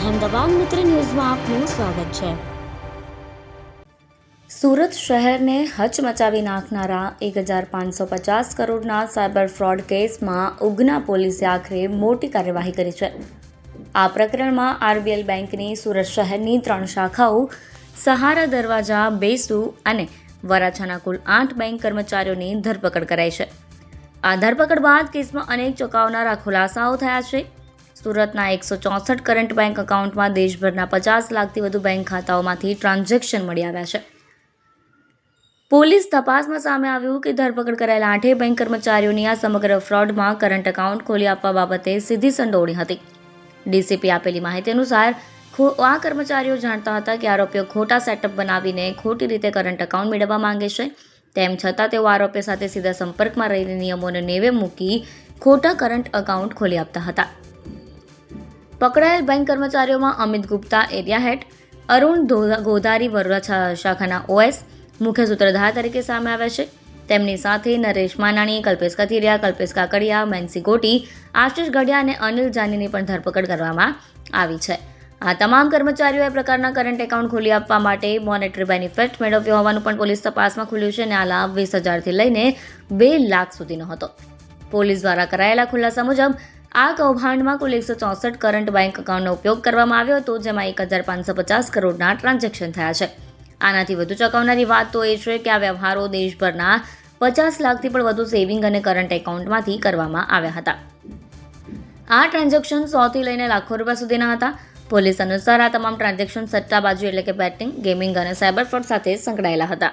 અહેમદાબાદ મિત્ર ન્યૂઝમાં આપનું સ્વાગત છે. સુરત શહેરને હચમચાવી નાખનારા એક હજાર પાંચસો પચાસ કરોડના સાયબર ફ્રોડ કેસમાં ઉગના પોલીસે આખરે મોટી કાર્યવાહી કરી છે. આ પ્રકરણમાં આરબીએલ બેંકની સુરત શહેરની ત્રણ શાખાઓ, સહારા દરવાજા, બેસુ અને વરાછાના કુલ આઠ બેંક કર્મચારીઓની ધરપકડ કરાઈ છે. આ ધરપકડ બાદ કેસમાં અનેક ચોંકાવનારા ખુલાસાઓ થયા છે. સુરતના એકસો ચોસઠ કરંટ બેંક એકાઉન્ટમાં દેશભરના પચાસ લાખથી વધુ બેંક ખાતાઓમાંથી ટ્રાન્ઝેક્શન મળી આવ્યા છે. પોલીસ તપાસમાં સામે આવ્યું કે ધરપકડ કરાયેલા આઠેય બેંક કર્મચારીઓની આ સમગ્ર ફ્રોડમાં કરંટ એકાઉન્ટ ખોલી આપવા બાબતે સીધી સંડોવણી હતી. ડીસીપી આપેલી માહિતી અનુસાર આ કર્મચારીઓ જાણતા હતા કે આરોપીઓ ખોટા સેટઅપ બનાવીને ખોટી રીતે કરંટ એકાઉન્ટ મેળવવા માંગે છે. તેમ છતાં તેઓ આરોપીઓ સાથે સીધા સંપર્કમાં રહીને નિયમોને નેવે મૂકી ખોટા કરંટ એકાઉન્ટ ખોલી આપતા હતા. પકડાયેલ બેંક કર્મચારીઓમાં અમિત ગુપ્તા, એરિયા હેડ, અરુણ ગોધારી વરરાછા શાખાના ઓએસ મુખ્ય સૂત્રધાર તરીકે સામે આવ્યા છે. તેમની સાથે નરેશ માનાણી, કલ્પેશ કથિરિયા, કલ્પેશ કાકડિયા, મેન્સી ગોટી, આશિષ ગઢિયા અને અનિલ જાનીની પણ ધરપકડ કરવામાં આવી છે. આ તમામ કર્મચારીઓએ પ્રકારના કરંટ એકાઉન્ટ ખોલી આપવા માટે મોનેટરી બેનિફિટ મેળવ્યો હોવાનું પણ પોલીસ તપાસમાં ખુલ્યું છે અને આ લાભ વીસ હજારથી લઈને બે લાખ સુધીનો હતો. પોલીસ દ્વારા કરાયેલા ખુલાસા મુજબ આ કૌભાંડમાં કુલ એકસો ચોસઠ કરંટ બેંક એકાઉન્ટનો ઉપયોગ કરવામાં આવ્યો હતો, જેમાં એક હજાર પાંચસો પચાસ કરોડના ટ્રાન્ઝેક્શન થયા છે. આનાથી વધુ ચોંકાવનારી વાત તો એ છે કે આ વ્યવહારો દેશભરના પચાસ લાખથી પણ વધુ સેવિંગ અને કરંટ એકાઉન્ટમાંથી કરવામાં આવ્યા હતા. આ ટ્રાન્ઝેક્શન સોથી લઈને લાખો રૂપિયા સુધીના હતા. પોલીસ અનુસાર આ તમામ ટ્રાન્ઝેક્શન સટ્ટાબાજી એટલે કે બેટિંગ, ગેમિંગ અને સાયબર ફ્રોડ સાથે સંકળાયેલા હતા.